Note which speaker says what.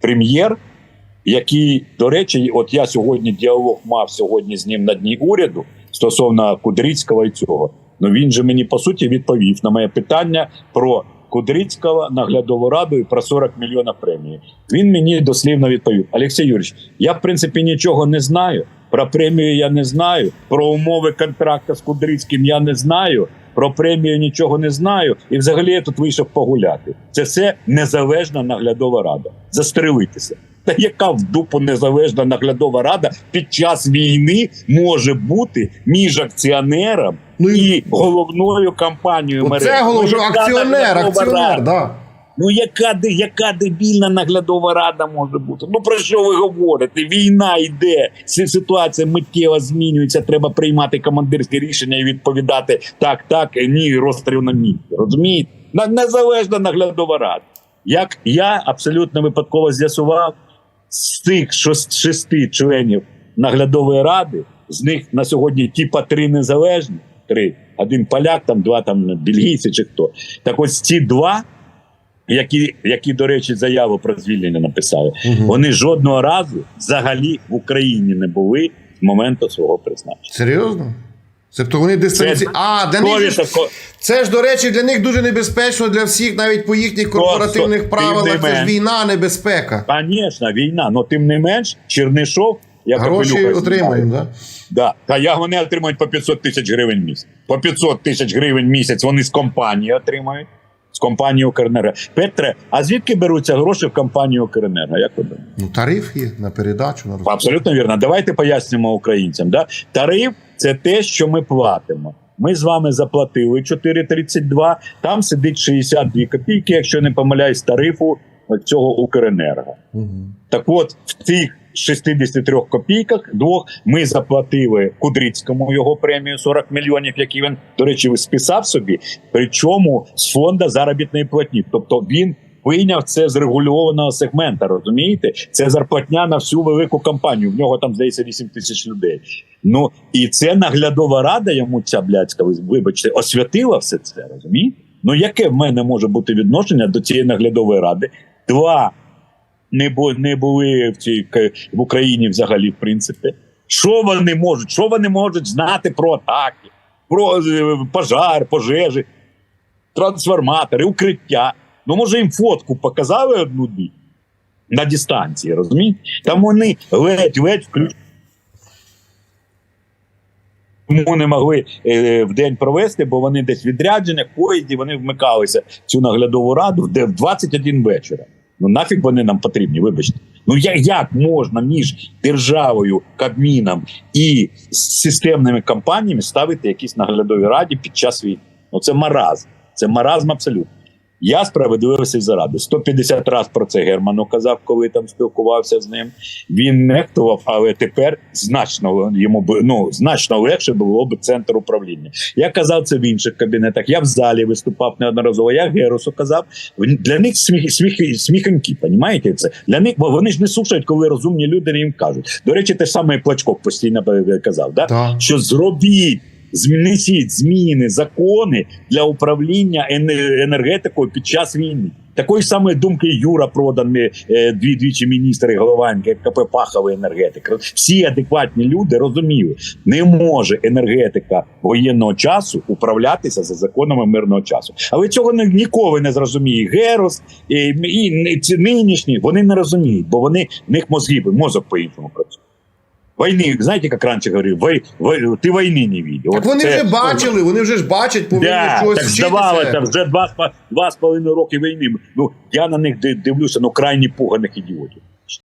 Speaker 1: прем'єр, який, до речі, от я сьогодні діалог мав сьогодні з ним на дні уряду стосовно Кудрицького і цього. Ну він же мені по суті відповів на моє питання про Кудрицького, наглядову раду і про 40 мільйонів премії. Він мені дослівно відповів: Олексій Юрійович, я в принципі нічого не знаю. Про премію я не знаю. Про умови контракту з Кудрицьким я не знаю. Про премію нічого не знаю. І взагалі я тут вийшов погуляти. Це все незалежна наглядова рада. Застрелитися. Та яка в дупу незалежна наглядова рада під час війни може бути між акціонером
Speaker 2: Ну, і-
Speaker 1: головною компанією мережі?
Speaker 2: Це
Speaker 1: головний яка
Speaker 2: акціонер, акціонер, да.
Speaker 1: Ну яка яка дебільна наглядова рада може бути? Ну про що ви говорите? Війна йде, ситуація миттєво змінюється. Треба приймати командирське рішення і відповідати так, так, ні, розстріл на місці. Розумієте? Незалежна наглядова рада. Як я абсолютно випадково з'ясував, з шос- шести членів наглядової ради, з них на сьогодні типа три незалежні, три. Один поляк, там два там бельгійці чи хто. Так ось ці два, які, які, до речі, заяву про звільнення написали,
Speaker 2: Мгм.
Speaker 1: вони жодного разу взагалі в Україні не були з моменту свого призначення.
Speaker 2: Серйозно? Тобто вони дистанці...
Speaker 1: Це-
Speaker 2: А, для них це ж, до речі, для них дуже небезпечно для всіх, навіть по їхніх корпоративних
Speaker 1: тим
Speaker 2: правилах. Це ж війна, небезпека.
Speaker 1: Звісно, війна, але тим не менш, Чернишов, я
Speaker 2: Гроші отримуємо, да?
Speaker 1: Да. Та я вони отримують по 500 тисяч гривень місяць. По 500 тисяч гривень місяць вони з компанії отримають. З компанії Укренерго. Петре, а звідки беруться гроші в компанію Укренерго? Як ви думаєте?
Speaker 2: Ну, тариф є на передачу. На
Speaker 1: Абсолютно вірно. Давайте пояснимо українцям. Да? Тариф це те, що ми платимо. Ми з вами заплатили 4,32, там сидить 62 копійки, якщо не помиляюсь, тарифу цього Укренерго.
Speaker 2: Мгм.
Speaker 1: Так от, в цих 63 копійках двох ми заплатили Кудрицькому його премію 40 мільйонів, які він, до речі, списав собі, причому з фонду заробітної платні. Тобто він вийняв це з регульованого сегмента, розумієте? Це зарплатня на всю велику компанію. В нього там, здається, 8 тисяч людей. Ну і це наглядова рада йому ця блядська, вибачте, освятила все це, розумієте? Ну яке в мене може бути відношення до цієї наглядової ради? Два не, бу, не були в цій в Україні взагалі, в принципі. Що вони можуть? Що вони можуть знати про атаки, про е, пожар, пожежі, трансформатори, укриття? Ну, може, їм фотку показали одну дві на дистанції, розумієте? Там вони ледь-ледь включили. Тому не могли е, в день провести, бо вони десь відрядження, поїзді, вони вмикалися в цю наглядову раду де в 21 вечора. Ну нафіг вони нам потрібні, вибачте. Ну як, як можна між державою, Кабміном і системними компаніями ставити якісь наглядові раді під час війни? Ну це маразм. Це маразм абсолютно. Я справедливості заради. 150 разів про це Герману казав, коли там спілкувався з ним. Він нехтував, але тепер значно йому б ну значно легше було б центр управління. Я казав це в інших кабінетах. Я в залі виступав неодноразово. Я Герусу казав. Для них сміх, сміх, сміханьки, понімаєте це? Для них бо вони ж не слухають, коли розумні люди їм кажуть. До речі, те ж саме Плачков постійно казав. Да?
Speaker 2: Так.
Speaker 1: що зробіть, змініть зміни, закони для управління енергетикою під час війни. Такої самої думки Юра Продан, е, дві двічі міністр і голова НКП Паховий енергетик. Всі адекватні люди розуміли, не може енергетика воєнного часу управлятися за законами мирного часу. Але цього ні- ніколи не зрозуміє Герос і, і ці нинішні. Вони не розуміють, бо вони в них мозги, мозок по-іншому працює. Війни, знаєте, як раніше говорив, вой, вой, ти війни не відео.
Speaker 2: Так вони вже бачили, вони вже ж бачать, повинні
Speaker 1: Да,
Speaker 2: щось
Speaker 1: так здавалося, вже два, два з половиною роки війни. Ну я на них дивлюся, ну крайні поганих ідіотів.